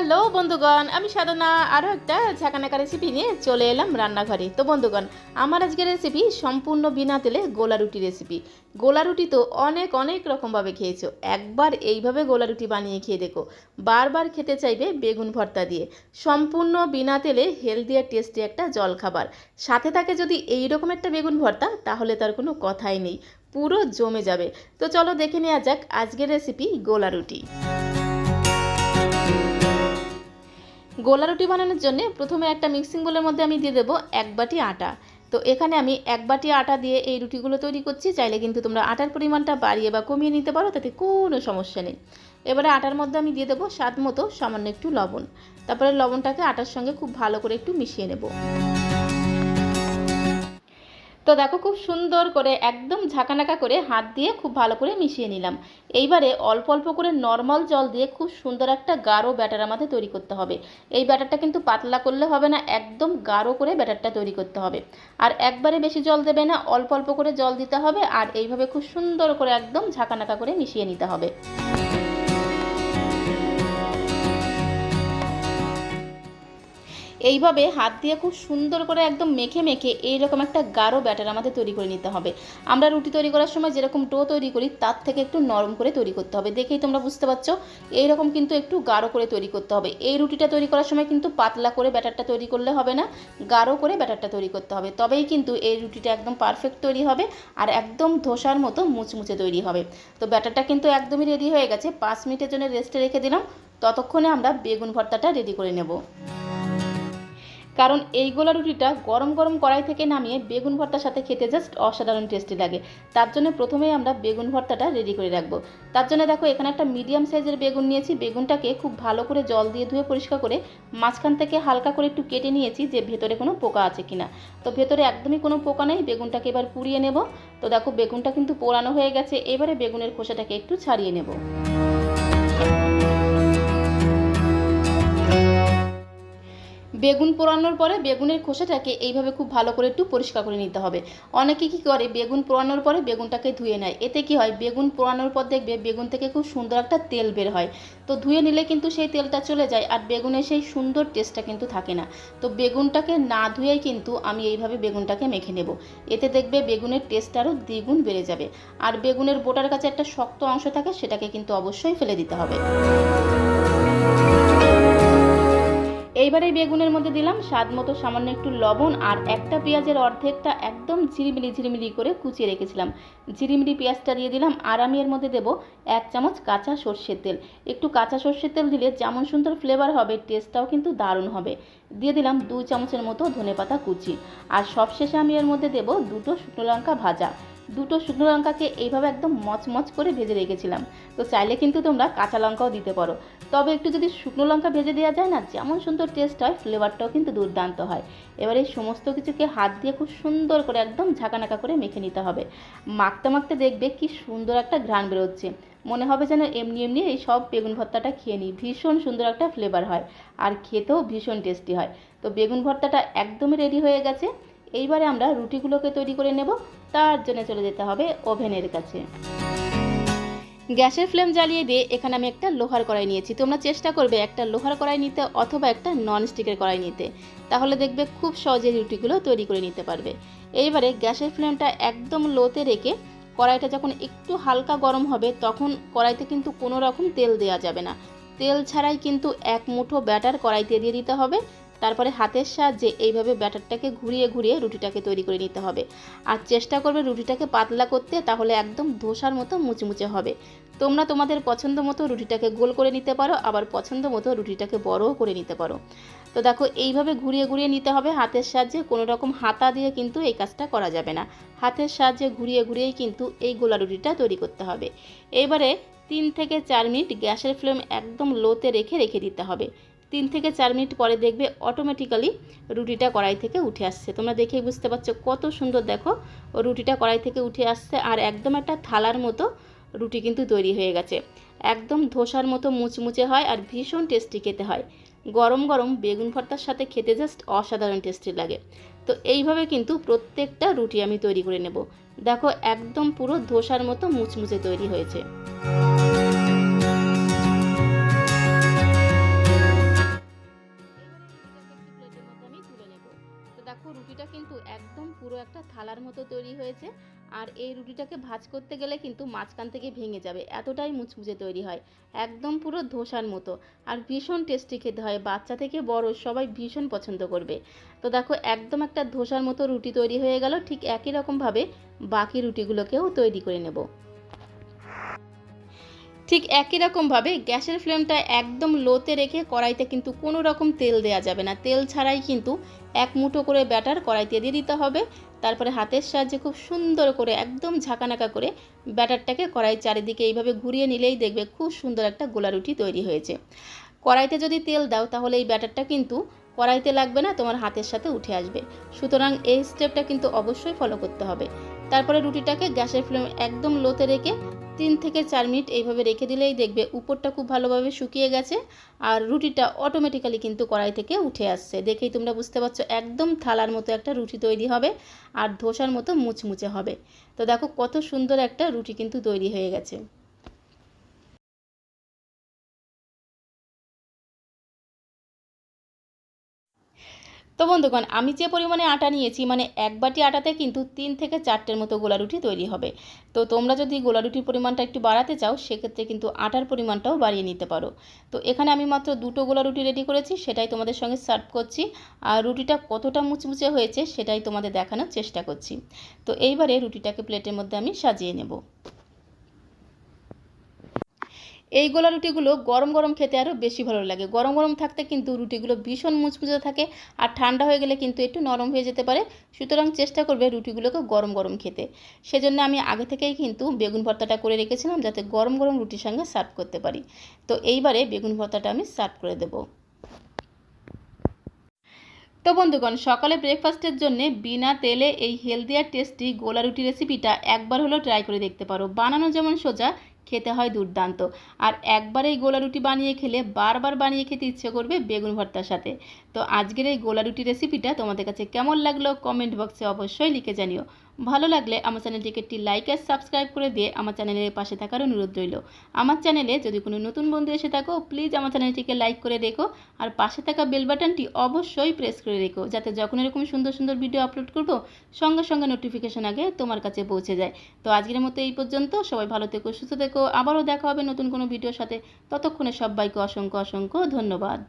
Hello বন্ধুগণ, আমি সাধনা। আরও একটা ঝাঁকানাকা রেসিপি নিয়ে চলে এলাম রান্নাঘরে। তো বন্ধুগণ, আমার আজকের রেসিপি সম্পূর্ণ বিনা তেলে গোলা রুটি রেসিপি গোলা রুটি তো অনেক অনেক রকমভাবে খেয়েছো। একবার এইভাবে গোলা রুটি বানিয়ে খেয়ে দেখো। বারবার খেতে চাইবে বেগুন ভর্তা দিয়ে। সম্পূর্ণ বিনা তেলে হেলদি আর টেস্টি একটা জলখাবার। সাথে থাকে যদি এই রকম একটা বেগুন ভর্তা, তাহলে তার কোনো কথাই নেই। পুরো জমে যাবে। তো চলো দেখে নেওয়া যাক আজকের রেসিপি গোলা রুটি। গোলা রুটি বানানোর জন্য প্রথমে একটা মিক্সিং বোলের মধ্যে আমি দিয়ে দেবো এক বাটি আটা। তো এখানে আমি এক বাটি আটা দিয়ে এই রুটিগুলো তৈরি করছি। চাইলে কিন্তু তোমরা আটার পরিমাণটা বাড়িয়ে বা কমিয়ে নিতে পারো, তাতে কোনো সমস্যা নেই। এবারে আটার মধ্যে আমি দিয়ে দেবো স্বাদ মতো সামান্য একটু লবণ। তারপরে লবণটাকে আটার সঙ্গে খুব ভালো করে একটু মিশিয়ে নেব। তো দেখো খুব সুন্দর করে একদম ঝাঁকানাকা করে হাত দিয়ে খুব ভালো করে মিশিয়ে নিলাম। এইবারে অল্প অল্প করে নর্মাল জল দিয়ে খুব সুন্দর একটা গাঢ় ব্যাটার আমাদের তৈরি করতে হবে। এই ব্যাটারটা কিন্তু পাতলা করলে হবে না, একদম গাঢ় করে ব্যাটারটা তৈরি করতে হবে। আর একবারে বেশি জল দেবে না, অল্প অল্প করে জল দিতে হবে আর এইভাবে খুব সুন্দর করে একদম ঝাঁকানাকা করে মিশিয়ে নিতে হবে। এইভাবে হাত দিয়ে খুব সুন্দর করে একদম মেখে মেখে এইরকম একটা গাঢ় ব্যাটার আমাদের তৈরি করে নিতে হবে। আমরা রুটি তৈরি করার সময় যেরকম ডো তৈরি করি, তার থেকে একটু নরম করে তৈরি করতে হবে। দেখেই তোমরা বুঝতে পারছ, এইরকম কিন্তু একটু গাঢ় করে তৈরি করতে হবে। এই রুটিটা তৈরি করার সময় কিন্তু পাতলা করে ব্যাটারটা তৈরি করলে হবে না, গাঢ় করে ব্যাটারটা তৈরি করতে হবে। তবেই কিন্তু এই রুটিটা একদম পারফেক্ট তৈরি হবে আর একদম ধোসার মতো মুচমুচে তৈরি হবে। তো ব্যাটারটা কিন্তু একদমই রেডি হয়ে গেছে। পাঁচ মিনিটের জন্য রেস্টে রেখে দিলাম। ততক্ষণে আমরা বেগুন ভর্তাটা রেডি করে নেব। কারণ এই গোলা রুটিটা গরম গরম কড়াই থেকে নামিয়ে বেগুন ভর্তার সাথে খেতে জাস্ট অসাধারণ টেস্টি লাগে। তার জন্য প্রথমেই আমরা বেগুন ভর্তাটা রেডি করে রাখব। তার জন্য দেখো, এখানে একটা মিডিয়াম সাইজের বেগুন নিয়েছি। বেগুনটাকে খুব ভালো করে জল দিয়ে ধুয়ে পরিষ্কার করে মাঝখান থেকে হালকা করে একটু কেটে নিয়েছি যে ভেতরে কোনো পোকা আছে কিনা। তো ভেতরে একদমই কোনো পোকা নেই। বেগুনটাকে এবার পুড়িয়ে নেব। তো দেখো, বেগুনটা কিন্তু পোড়ানো হয়ে গেছে। এবারে বেগুনের খোসাটাকে একটু ছাড়িয়ে নেব। বেগুন পোড়ানোর পরে বেগুনের খোসাটাকে এইভাবে খুব ভালো করে একটু পরিষ্কার করে নিতে হবে। অনেকে কী করে, বেগুন পোড়ানোর পরে বেগুনটাকে ধুয়ে নেয়। এতে কি হয়, বেগুন পোড়ানোর পর দেখবে বেগুন থেকে খুব সুন্দর একটা তেল বের হয়। তো ধুয়ে নিলে কিন্তু সেই তেলটা চলে যায় আর বেগুনের সেই সুন্দর টেস্টটা কিন্তু থাকে না। তো বেগুনটাকে না ধুয়েই কিন্তু আমি এইভাবে বেগুনটাকে মেখে নেব। এতে দেখবে বেগুনের টেস্ট আরও দ্বিগুণ বেড়ে যাবে। আর বেগুনের বোটার কাছে একটা শক্ত অংশ থাকে, সেটাকে কিন্তু অবশ্যই ফেলে দিতে হবে। এইবার এই বেগুনের মধ্যে দিলাম স্বাদ মতো সামান্য একটু লবণ আর একটা পেঁয়াজের অর্ধেকটা একদম ঝিরিমিলি ঝিরিমিলি করে কুচিয়ে রেখেছিলাম। ঝিরিমিলি পেঁয়াজটা দিয়ে দিলাম আর আমি এর মধ্যে দেবো এক চামচ কাঁচা সর্ষের তেল। একটু কাঁচা সর্ষের তেল দিলে যেমন সুন্দর ফ্লেভার হবে টেস্টটাও কিন্তু দারুণ হবে। দিয়ে দিলাম দুই চামচের মতো ধনেপাতা কুচি। আর সবশেষে আমি এর মধ্যে দেবো দুটো শুকনো লঙ্কা ভাজা। দুটো শুকনো লঙ্কাকে এইভাবে একদম মচমচ করে ভেজে রেখেছিলাম। তো চাইলে কিন্তু তোমরা কাঁচা লঙ্কাও দিতে পারো। তবে একটু যদি শুকনো লঙ্কা ভেজে দেওয়া যায় না, যেমন সুন্দর টেস্ট হয় ফ্লেভারটাও কিন্তু দুর্দান্ত হয়। এবার এই সমস্ত কিছুকে হাত দিয়ে খুব সুন্দর করে একদম ঝাঁকানাকা করে মেখে নিতে হবে। মাখতে মাখতে দেখবে কি সুন্দর একটা ঘ্রাণ বেরোচ্ছে। মনে হবে যেন এমনি এমনি এই সব বেগুন ভর্তাটা খেয়ে নিই। ভীষণ সুন্দর একটা ফ্লেভার হয়। আর খেতেও ভীষণ টেস্টি হয়। তো বেগুন ভর্তাটা একদমই রেডি হয়ে গেছে। এইবারে আমরা রুটিগুলোকে তৈরি করে নেব, তার জন্য চলে যেতে হবে ওভেনের কাছে। গ্যাসের ফ্লেম জ্বালিয়ে দিয়ে এখানে আমি একটা লোহার কড়াই নিয়েছি। তোমরা চেষ্টা করবে একটা লোহার কড়াই নিতে অথবা একটা নন স্টিকের কড়াই নিতে। তাহলে দেখবে খুব সহজে রুটিগুলো তৈরি করে নিতে পারবে। এইবারে গ্যাসের ফ্লেমটা একদম লোতে রেখে কড়াইটা যখন একটু হালকা গরম হবে, তখন কড়াইতে কিন্তু কোনো রকম তেল দেওয়া যাবে না। তেল ছাড়াই কিন্তু এক মুঠো ব্যাটার কড়াইতে দিয়ে দিতে হবে। তারপরে হাতের সাহায্যে এইভাবে ব্যাটারটাকে ঘুরিয়ে ঘুরিয়ে রুটিটাকে তৈরি করে নিতে হবে। আর চেষ্টা করবে রুটিটাকে পাতলা করতে, তাহলে একদম ধোসার মতো মুচমুচে হবে। তোমরা তোমাদের পছন্দ মতো রুটিটাকে গোল করে নিতে পারো, আবার পছন্দ মতো রুটিটাকে বড়ও করে নিতে পারো। তো দেখো, এইভাবে ঘুরিয়ে ঘুরিয়ে নিতে হবে হাতের সাহায্যে, কোনো রকম হাতা দিয়ে কিন্তু এই কাজটা করা যাবে না। হাতের সাহায্যে ঘুরিয়ে ঘুরিয়েই কিন্তু এই গোলা রুটিটা তৈরি করতে হবে। এবারে তিন থেকে চার মিনিট গ্যাসের ফ্লেম একদম লোতে রেখে রেখে দিতে হবে। তিন থেকে চার মিনিট পরে দেখবে অটোমেটিক্যালি রুটিটা কড়াই থেকে উঠে আসছে। তোমরা দেখেই বুঝতে পারছ কত সুন্দর দেখো, রুটিটা কড়াই থেকে উঠে আসছে আর একদম একটা থালার মতো রুটি কিন্তু তৈরি হয়ে গেছে। একদম ধোসার মতো মুচমুচে হয় আর ভীষণ টেস্টি খেতে হয়। গরম গরম বেগুন ভর্তার সাথে খেতে জাস্ট অসাধারণ টেস্টি লাগে। তো এইভাবে কিন্তু প্রত্যেকটা রুটি আমি তৈরি করে নেব। দেখো একদম পুরো ধোসার মতো মুচমুচে তৈরি হয়েছে। মতো তৈরি হয়েছে। আর এই রুটিটাকে ভাজ করতে গেলে কিন্তু মাঝখান থেকে ভেঙে যাবে। এতটাই মুচমুচে তৈরি হয়। একদম পুরো ধোসার মতো। আর ভীষণ টেস্টি খেতে হয়। বাচ্চা থেকে বড় সবাই ভীষণ পছন্দ করবে। তো দেখো, একদম একটা ধোসার মতো রুটি তৈরি হয়ে গেল। ঠিক একই রকমভাবে বাকি রুটিগুলোকেও তৈরি করে নেব। ঠিক একই রকমভাবে গ্যাসের ফ্লেমটা একদম লোতে রেখে কড়াইতে কিন্তু কোনো রকম তেল দেয়া যাবে না। তেল ছাড়াই কিন্তু এক মুঠো করে ব্যাটার কড়াইতে দিয়ে দিতে হবে। তারপরে হাতের সাহায্যে খুব সুন্দর করে একদম ঝাঁকানাকা করে ব্যাটারটাকে কড়াই চারিদিকে এইভাবে ঘুরিয়ে নিলেই দেখবে খুব সুন্দর একটা গোলা রুটি তৈরি হয়েছে। কড়াইতে যদি তেল দাও তাহলে এই ব্যাটারটা কিন্তু কড়াইতে লাগবে না, তোমার হাতের সাথে উঠে আসবে। সুতরাং এই স্টেপটা কিন্তু অবশ্যই ফলো করতে হবে। তারপরে রুটিটাকে গ্যাসের ফ্লেম একদম লোতে রেখে তিন থেকে চার মিনিট এইভাবে রেখে দিলেই দেখবে উপরটা খুব ভালোভাবে শুকিয়ে গেছে আর রুটিটা অটোমেটিক্যালি কিন্তু কড়াই থেকে উঠে আসছে। দেখেই তোমরা বুঝতে পারছ, একদম থালার মতো একটা রুটি তৈরি হবে আর ধোসার মতো মুচমুচে হবে। তো দেখো কত সুন্দর একটা রুটি কিন্তু তৈরি হয়ে গেছে। তো বন্ধুগণ, আমি যে পরিমাণে আটা নিয়েছি মানে এক বাটি আটাতে কিন্তু তিন থেকে চারটের মতো গোলা রুটি তৈরি হবে। তো তোমরা যদি গোলা রুটির পরিমাণটা একটু বাড়াতে চাও, সেক্ষেত্রে কিন্তু আটার পরিমাণটাও বাড়িয়ে নিতে পারো। তো এখানে আমি মাত্র দুটো গোলা রুটি রেডি করেছি, সেটাই তোমাদের সঙ্গে সার্ভ করছি। আর রুটিটা কতটা মুচমুচে হয়েছে, সেটাই তোমাদের দেখানোর চেষ্টা করছি। তো এইবারে রুটিটাকে প্লেটের মধ্যে আমি সাজিয়ে নেব। এই গোলা রুটিগুলো গরম গরম খেতে আরও বেশি ভালো লাগে। গরম গরম থাকতে কিন্তু রুটিগুলো ভীষণ মুচমুচে থাকে আর ঠান্ডা হয়ে গেলে কিন্তু একটু নরম হয়ে যেতে পারে। সুতরাং চেষ্টা করবে রুটিগুলোকে গরম গরম খেতে। সেজন্য আমি আগে থেকেই কিন্তু বেগুন ভর্তাটা করে রেখেছিলাম যাতে গরম গরম রুটির সঙ্গে সার্ভ করতে পারি। তো এইবারে বেগুন ভর্তাটা আমি সার্ভ করে দেবো। তো বন্ধুগণ, সকালে ব্রেকফাস্টের জন্য বিনা তেলে এই হেলদি আর টেস্টি গোলা রুটি রেসিপিটা একবার হলেও ট্রাই করে দেখতে পারো। বানানো যেমন সোজা খেতে হয় দুর্দান্ত। আর একবার এই গোলা রুটি বানিয়ে খেলে বারবার বানিয়ে খেতে ইচ্ছে করবে বেগুন ভর্তার সাথে। তো আজকের এই গোলা রুটি রেসিপিটা তোমাদের কাছে কেমন লাগল? কমেন্ট বক্সে অবশ্যই লিখে জানিও। ভালো লাগলে আমার চ্যানেলটিকে একটি লাইক আর সাবস্ক্রাইব করে দিয়ে আমার চ্যানেলের পাশে থাকার অনুরোধ রইল। আমার চ্যানেলে যদি কোনো নতুন বন্ধু এসে থাকো প্লিজ আমার চ্যানেলটিকে লাইক করে রেখো আর পাশে থাকা বেল বাটনটি অবশ্যই প্রেস করে রেখো যাতে যখন এরকম সুন্দর সুন্দর ভিডিও আপলোড করব, সঙ্গে সঙ্গে নোটিফিকেশন আগে তোমার কাছে পৌঁছে যায়। তো আজকের মতো এই পর্যন্ত, সবাই ভালো থেকো, সুস্থ থেকো, আবারও দেখা হবে নতুন কোনো ভিডিওর সাথে। ততক্ষণে সবাইকে অসংখ্য অসংখ্য ধন্যবাদ।